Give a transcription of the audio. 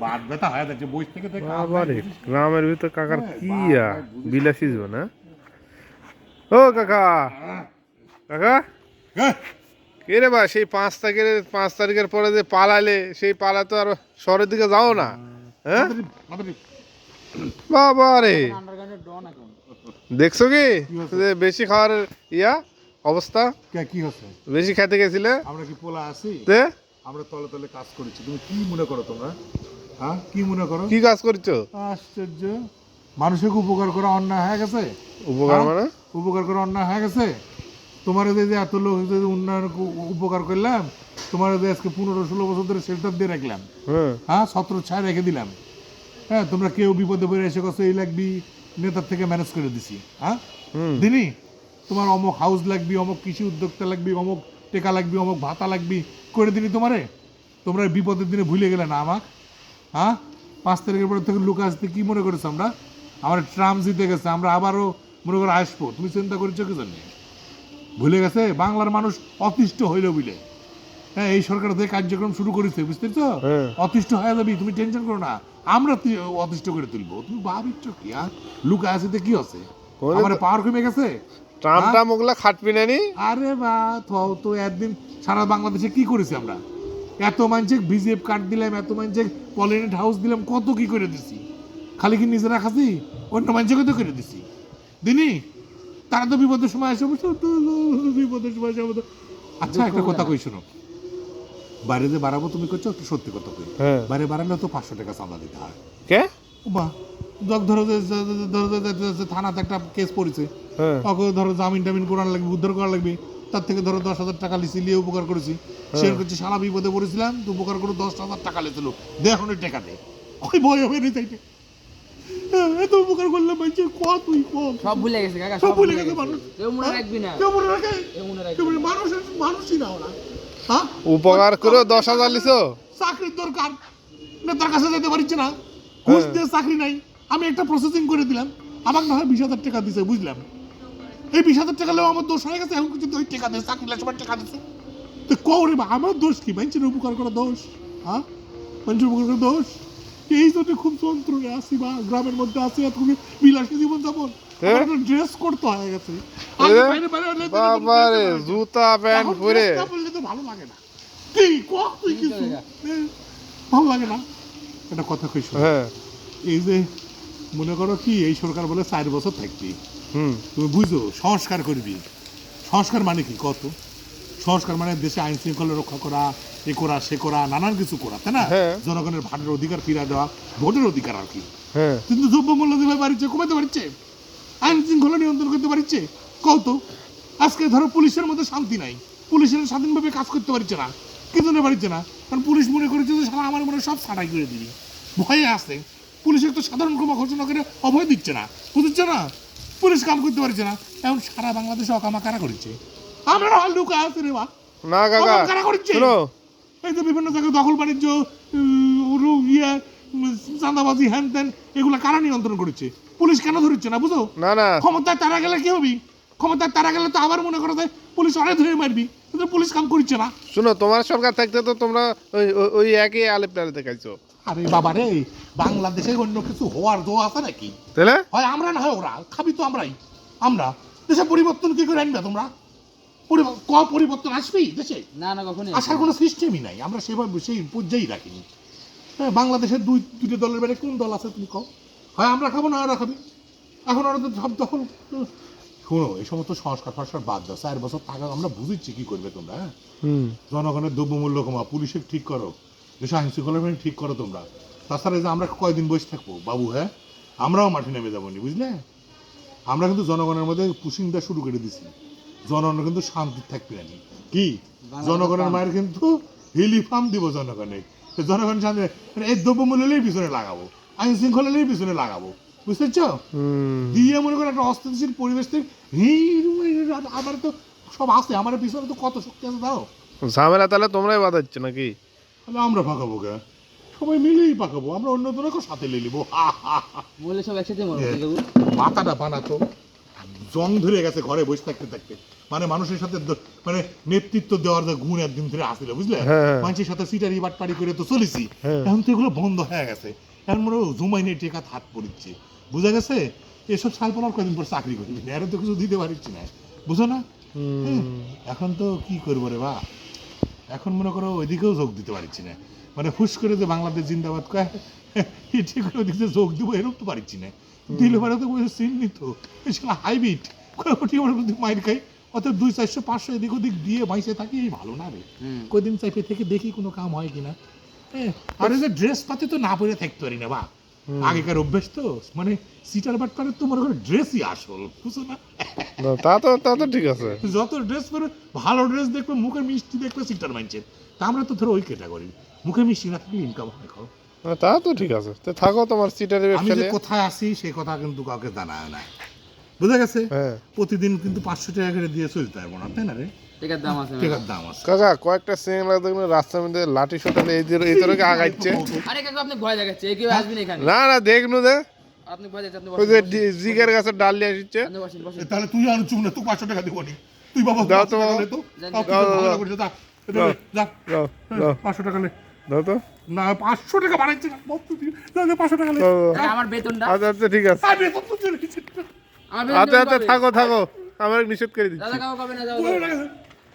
বাদ ব্যথা হয়ে যাচ্ছে বই থেকে থেকে বুঝিস? গ্রামের ভিতর কাকার হ্যাঁ, কি বিলাসী জীবন হ্যাঁ? ও কাকা। কাকা? হ্যাঁ, কে রে বা সেই পাঁচ তারিখের পাঁচ তারিখের পরে যে পালালে সেই পালা তো আর শহরের দিকে যাও না হ্যাঁ। বাবা রে দেখছ কি? বেশি খাওয়ার ইয়া অবস্থা? কি হচ্ছে বেশি খেতে গেছিলে? আমরা কি পোলা আছি? আমরা তলে তলে কাজ করেছি। তুমি কি মনে করো তোমরা? হ্যাঁ? কি মনে করো? কি কাজ করছ? আশ্চর্য। মানুষকে উপকার করা অন্যায় হয়ে গেছে। উপকার হ্যাঁ? মানে? উপকার করা অন্যায় হয়ে গেছে। তোমার যে যে এত লোক যে উন্নয়ন উপকার করলাম তোমার যে আজকে পনেরো ষোলো বছর ধরে শেল্টার দিয়ে রাখলাম। হ্যাঁ। হ্যাঁ? ছায় রেখে দিলাম। হ্যাঁ? তোমরা কেউ বিপদে পড়ে এসে কষ্ট এই লাগবি নেতার থেকে ম্যানেজ করে দিছি। হ্যাঁ? দিনি? তোমার অমুক হাউস লাগবি অমুক কৃষি উদ্যোক্তা লাগবি অমুক টেকা লাগবি অমুক ভাতা লাগবি করে দিনি তোমারে? তোমরা বিপদের দিনে ভুলে গেলে না আমাক। হ্যাঁ? পাঁচ তারিখের পরে থেকে লুকা আসতে কি মনে করেছ আমরা? আমার ট্রাম্প জিতে গেছে আমরা আবারও মনে করে আসব। তুমি চিন্তা করেছ কি জন্য? ভুলে গেছে? বাংলার মানুষ অতিষ্ঠ হইল বুঝলে। হ্যাঁ এই সরকার থেকে কার্যক্রম শুরু করেছে বুঝতে পেরেছ হ্যাঁ। অতিষ্ঠ হয়ে যাবি তুমি টেনশন করো না। আমরা অতিষ্ঠ করে তুলবো। তুমি ভাবিচ্ছ কি হ্যাঁ? লুকা আসিতে কি আছে আমার পাওয়ার কমে গেছে? ট্রাম হ্যাঁ? ওগুলা খাটবি না আরে বা তো একদিন সারা বাংলাদেশে কি করেছি আমরা? এত মানুষে বিজেপ কার্ড দিলাম এত মানুষে পলিনেট হাউস দিলাম কত কি করে দিছি খালি কি নিজেরা খাসি অন্য মানুষকে তো করে দিছি দিনি তারা তো বিপদের সময় আসে বিপদের সময় আসে আচ্ছা একটা কথা কই শোনো বাইরে যে বাড়াবো তুমি করছ একটু সত্যি কথা কই হ্যাঁ বাইরে বাড়ালে তো পাঁচশো টাকা চাঁদা দিতে হয় কে বা ধরো যে- থানাতে একটা কেস পড়েছে হ্যাঁ ধরো জামিন টামিন করার লাগবে উদ্ধার করা লাগবে তার থেকে ধরো দশ হাজার টাকা লিসি নিয়ে উপকার করেছি সে করছে সারা বিপদে পড়েছিলাম তো উপকার করে দশ হাজার টাকা লেছিল দে এখন টাকা দে। ওই ভয় হবে না চাইতে এত উপকার করলাম বলছে ক তুই ক? সব ভুলে গেছে কাকা সব ভুলে গেছে মানুষ। কেউ মনে রাখবি না। কেউ মনে রাখে? কেউ মনে রাখবি কেউ মনে- মানুষের মানুষই না ওরা। হ্যাঁ? উপকার করে দশ হাজার লিছো? চাকরির দরকার। নেতার কাছে যেতে পারছে না। ঘুষ দিয়ে চাকরি নাই। আমি একটা প্রসেসিং করে দিলাম। আমাকে না হয় বিশ হাজার টাকা দিছে বুঝলাম। এই বিশ হাজার টাকা লেও আমার দোষ হয়ে গেছে এখন কিন্তু ওই টাকা দিয়ে চাকরি লেগে সবার টাকা দিছে। তো কৌরে বা আমার দোষ কি? মানুষের উপকার করা দোষ হ্যাঁ? মানুষের উপকার করা দোষ? এই জন্য খুব যন্ত্রণে আসি বা গ্রামের মধ্যে আসি এত খুবই বিলাসী জীবন যাপন? ড্রেস করতে হয়ে গেছে। আগে বাইরে বাইরে হলে তো এরকম বাবা রে dress হয়। জুতা প্যান্ট পরে। তো ভালো লাগে না। কি কক তুই কিছু ভালো লাগে না? একটা কথা কই হ্যাঁ। এই যে মনে করো কি এই সরকার বলে চার বছর থাকবি। হুম। তুমি বুঝো সংস্কার করবি। সংস্কার মানে কি? কত? সংস্কার মানে দেশে আইন শৃঙ্খলা রক্ষা করা এ করা সে করা নানান কিছু করা তাই না? হ্যাঁ। জনগণের ভাটের অধিকার ফিরা দেওয়া ভোটের অধিকার আর কি। হ্যাঁ। কিন্তু দ্রব্য মূল্য যেভাবে বাড়িচ্ছে কমাতে পারছে আইন শৃঙ্খলা নিয়ন্ত্রণ করতে পারছে কত আজকে ধরো পুলিশের মধ্যে শান্তি নাই। পুলিশের স্বাধীনভাবে কাজ করতে পারছে না। কি জন্য পারছে না? কারণ পুলিশ মনে করেছে যে সারা আমার মনে সব ছাড়াই করে দিবি। ভয়ে আছে। পুলিশের তো সাধারণ ক্ষমা ঘোষণা করে অভয় দিচ্ছে না। বুঝছে না? পুলিশ কাম করতে পারছে না। এখন সারা বাংলাদেশে অকামা কারা করছে। আমরা লুকা আছে রে না কাকা কারা করছে শোনো। এই যে বিভিন্ন জায়গায় দখল বাণিজ্য ইয়ে চাঁদাবাজি হ্যান ত্যান এগুলো কারা নিয়ন্ত্রণ করেছে? পুলিশ কেন ধরছে না বুঝো? না না। ক্ষমতায় তারা গেলে কি হবি? ক্ষমতায় তারা গেলে তো আবার মনে করো যে পুলিশ অনেক ধরে মারবি কিন্তু পুলিশ কাম করছে না। শোনো তোমার সরকার থাকতে তো তোমরা ওই ওই- একই আলেপ টালে দেখাইছো। আরে বাবা রে বাংলাদেশে অন্য কিছু হওয়ার দো আছে নাকি? তাহলে? হয় আমরা না হয় ওরা খাবি তো আমরাই। আমরা দেশে পরিবর্তন কি করে আনবে তোমরা? ক পরিবর্তন আসবেই দেশে? না না কখনই আসার কোনো সিস্টেমই নাই। আমরা সেভাবে সেই পর্যায়েই রাখিনি হ্যাঁ বাংলাদেশের দুই দুটো দলের বাইরে কোন দল আছে তুমি কও? হয় আমরা খাব না ওরা খাবি? এখন ওরা তো সব দখল শোনো এই সমস্ত সংস্কার ফস্কার বাদ দাও। চার বছর টাকা আমরা বুঝিচ্ছি কি করবে তোমরা হ্যাঁ? হুম। জনগণের দ্রব্যমূল্য কমা পুলিশের ঠিক করো দেশে আইন শৃঙ্খলা বাহিনী ঠিক করো তোমরা। তাছাড়া যে আমরা কয়দিন বসে থাকব? বাবু হ্যাঁ? আমরাও মাঠে নেমে যাব নি বুঝলে? আমরা কিন্তু জনগণের মধ্যে পুশিং দেওয়া শুরু করে দিছি। জনগণ কিন্তু শান্তি থাকবে না। কি? জনগণের মায়ের কিন্তু হিলি ফার্ম দিব জনগণে। জনগণ শান্তি এই দ্রব্যমূল্যের পিছনে লাগাবো। আইন শৃঙ্খলার পিছনে লাগাবো। বুঝতে পারছ দিয়ে মনে করো একটা অস্থিতিশীল পরিবেশ থেকে আমার তো সব আছে আমার পিছনে তো কত শক্তি আছে দাও ঝামেলা তাহলে তোমরাই বাঁধাচ্ছ নাকি? তাহলে আমরা পাকাবো কে? সবাই মিলেই পাকাবো আমরা অন্য সাথে নিয়ে নিবো। হা, হা, হা। বলে সব একসাথে মরবো মাথাটা বানাতো। জং ধরে গেছে ঘরে বসে থাকতে থাকতে। মানে মানুষের সাথে মানে নেতৃত্ব দেওয়ার যে গুণ একদিন ধরে আসছিল বুঝলে? হ্যাঁ। মানুষের সাথে সিটারি বাটপাড়ি করে তো চলেছি। হ্যাঁ। এখন তো এগুলো বন্ধ হয়ে গেছে। এখন মনে হয় জুমাই নিয়ে টেকা হাত পড়িচ্ছে। বুঝা গেছে? এসব সাল পর কদিন পর চাকরি করবি না এর তো কিছু দিতে পারছি না। বুঝো না? হ্যাঁ। এখন তো কি করব রে বা? এখন মনে করো ওইদিকেও যোগ দিতে পারছি না। মানে হুশ করে যে বাংলাদেশ জিন্দাবাদ কয় ঠিক করে ওদিকে যে যোগ দেবো এরকম তো পারছি না। দিলে সেগুলো হাইব্রিড কোটি মাইর খাই। অত দুই চারশো পাঁচশো এদিক ওদিক দিয়ে বাইসে থাকি এই ভালো না রে। কদিন চাইপে থেকে দেখি কোনো কাম হয় কিনা। আর যে ড্রেস পাতি তো না পরে থাকতে পারি না বা। আগেকার অভ্যেস তো মানে সিটার বাট পারে তো মনে করো ড্রেসই আসল বুঝো না? তা তো তা তো ঠিক আছে। যত ড্রেস পরে ভালো ড্রেস দেখবে মুখের মিষ্টি দেখবে সিটার মানছে তা আমরা তো ধরো ওই ক্যাটাগরি মুখে মিষ্টি না থাকলে ইনকাম হয় খাও। তা তো ঠিক আছে। তো থাকো তোমার সিটারে আমি যে কোথায় আসি সেই কথা কিন্তু কাউকে জানায় না বুঝা গেছে? হ্যাঁ। প্রতিদিন কিন্তু পাঁচশো টাকা করে দিয়ে চলতে হবে না তাই না রে? টিকার দাম আছে টাকার দাম আছে। কাকা কয়েকটা সিঙ্গলা দেখবেন রাস্তার মধ্যে লাঠি শোটালে এই এই তরকে আরে কাকু আপনি ভয় দেখাচ্ছে এই কেউ আসবেন এখানে। না না দেখনু দে। আপনি ভয় দেখাচ্ছে আপনি ওই যে জিগের গাছের ডাল নিয়ে আসছে। তাহলে তুই আনু চুপ না তুই পাঁচশো টাকা দিব নি। তুই বাবা দাও তো। দাও, দাও, দাও। করে যা। এটা দাও। লে, যা। দাও দাও। পাঁচশো টাকা লে দাও তো। না পাঁচশো টাকা বাড়াইছে না পাঁচশো টাকা আমার বেতনটা। আচ্ছা আচ্ছা ঠিক আছে। আরে বেতন তো চলে গেছে। আচ্ছা আচ্ছা থাকো থাকো। আমার নিষেধ করে দিচ্ছি।